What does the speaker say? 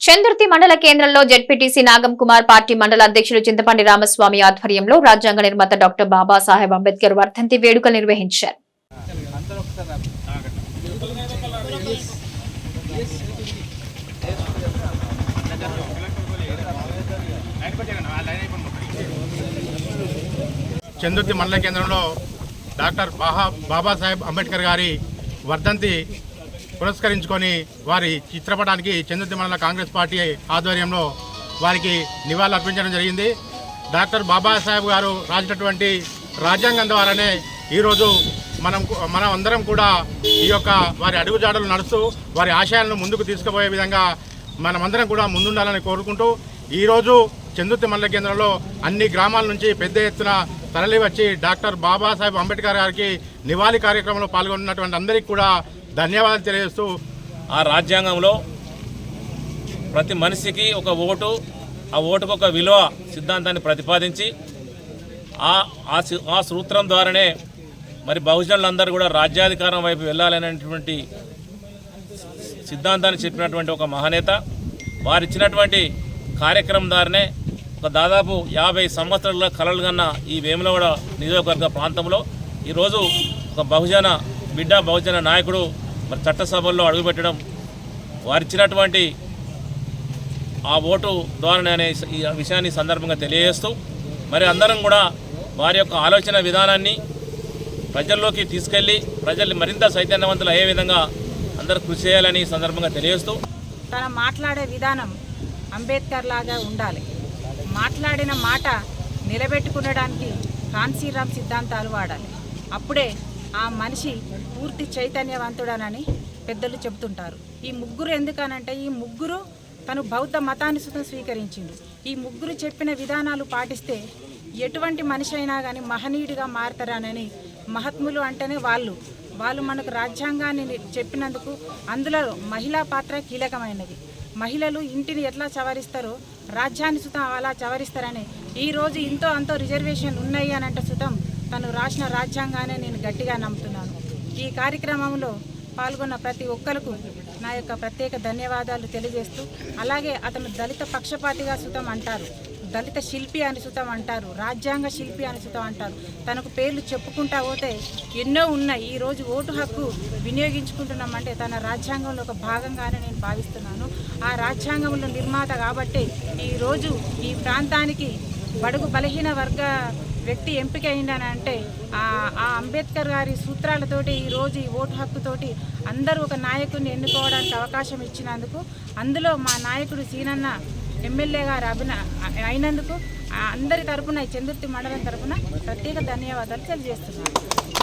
చందుర్తి మండల కేంద్రంలో జెడ్పీటీసీ నాగం కుమార్ పార్టీ మండల అధ్యక్షులు చింతపండి రామస్వామి ఆధ్వర్యంలో రాజ్యాంగ నిర్మాత డాక్టర్ బాబాసాహెబ్ అంబేద్కర్ వర్ధంతి వేడుకలు నిర్వహించారు. చందుర్తి మండల కేంద్రంలో డాక్టర్ బాహా బాబాసాహెబ్ అంబేద్కర్ గారి వర్ధంతి పురస్కరించుకొని వారి చిత్రపటానికి చందుర్తి మండల కాంగ్రెస్ పార్టీ ఆధ్వర్యంలో వారికి నివాళులు అర్పించడం జరిగింది. డాక్టర్ బాబాసాహెబ్ గారు రాసినటువంటి రాజ్యాంగం ద్వారానే ఈరోజు మనం మనం అందరం కూడా ఈ యొక్క వారి అడుగుజాడలు నడుస్తూ వారి ఆశయాలను ముందుకు తీసుకుపోయే విధంగా మనమందరం కూడా ముందుండాలని కోరుకుంటూ ఈరోజు చందుర్తి మండల కేంద్రంలో అన్ని గ్రామాల నుంచి పెద్ద ఎత్తున తరలి వచ్చి డాక్టర్ బాబాసాహెబ్ అంబేద్కర్ గారికి నివాళి కార్యక్రమంలో పాల్గొన్నటువంటి అందరికీ కూడా ధన్యవాదాలు తెలియజేస్తూ ఆ రాజ్యాంగంలో ప్రతి మనిషికి ఒక ఓటు ఆ ఓటుకు ఒక విలువ సిద్ధాంతాన్ని ప్రతిపాదించి ఆ ఆ ఆ సూత్రం ద్వారానే మరి బహుజనులందరూ కూడా రాజ్యాధికారం వైపు వెళ్ళాలనేటువంటి సిద్ధాంతాన్ని చెప్పినటువంటి ఒక మహానేత వారిచ్చినటువంటి కార్యక్రమం ద్వారానే ఒక దాదాపు యాభై సంవత్సరాల కలలు కన్న ఈ వేములవాడ నియోజకవర్గ ప్రాంతంలో ఈరోజు ఒక బహుజన బిడ్డ బహుజన నాయకుడు మరి చట్టసభల్లో అడుగుపెట్టడం వారిచ్చినటువంటి ఆ ఓటు ద్వారా అనే ఈ విషయాన్ని సందర్భంగా తెలియజేస్తూ మరి అందరం కూడా వారి యొక్క ఆలోచన విధానాన్ని ప్రజల్లోకి తీసుకెళ్ళి ప్రజల్ని మరింత చైతన్యవంతులు అయ్యే విధంగా అందరూ కృషి చేయాలని సందర్భంగా తెలియజేస్తూ తన మాట్లాడే విధానం అంబేద్కర్ లాగా ఉండాలి. మాట్లాడిన మాట నిలబెట్టుకునడానికి కాన్సీరామ్ సిద్ధాంతాలు వాడాలి. అప్పుడే ఆ మనిషి పూర్తి చైతన్యవంతుడనని పెద్దలు చెబుతుంటారు. ఈ ముగ్గురు ఎందుకనంటే ఈ ముగ్గురు తను బౌద్ధ మతాన్ని సుతం స్వీకరించిండు ఈ ముగ్గురు చెప్పిన విధానాలు పాటిస్తే ఎటువంటి మనిషి అయినా కానీ మహనీయుడిగా మారతారనని మహాత్ములు అంటేనే వాళ్ళు. వాళ్ళు మనకు రాజ్యాంగాన్ని చెప్పినందుకు అందులో మహిళా పాత్ర కీలకమైనది. మహిళలు ఇంటిని ఎట్లా చవరిస్తారో రాజ్యాన్ని సుతం అలా చవరిస్తారని ఈ రోజు ఇంతో అంతో రిజర్వేషన్ ఉన్నాయి అని అంటే సుతం తను రాసిన రాజ్యాంగానే నేను గట్టిగా నమ్ముతున్నాను. ఈ కార్యక్రమంలో పాల్గొన్న ప్రతి ఒక్కరికి నా యొక్క ప్రత్యేక ధన్యవాదాలు తెలియజేస్తూ అలాగే అతను దళిత పక్షపాతిగా సుతం అంటారు. దళిత శిల్పి అని అంటారు రాజ్యాంగ శిల్పి అనుసుతం అంటారు. తనకు పేర్లు చెప్పుకుంటా పోతే ఎన్నో ఉన్నాయి. ఈరోజు ఓటు హక్కు వినియోగించుకుంటున్నామంటే తన రాజ్యాంగంలో ఒక భాగంగానే నేను భావిస్తున్నాను. ఆ రాజ్యాంగంలో నిర్మాత కాబట్టి ఈ రోజు ఈ ప్రాంతానికి బడుగు బలహీన వర్గ వ్యక్తి ఎంపిక అయిందనంటే ఆ అంబేద్కర్ గారి సూత్రాలతోటి ఈ రోజు ఈ ఓటు హక్కుతోటి అందరూ ఒక నాయకుడిని ఎన్నుకోవడానికి అవకాశం ఇచ్చినందుకు అందులో మా నాయకుడు సీనన్న ఎమ్మెల్యే గారు అభిన అయినందుకు అందరి తరపున ఈ చందుర్తి మండలం తరపున ప్రత్యేక ధన్యవాదాలు తెలియజేస్తున్నాను.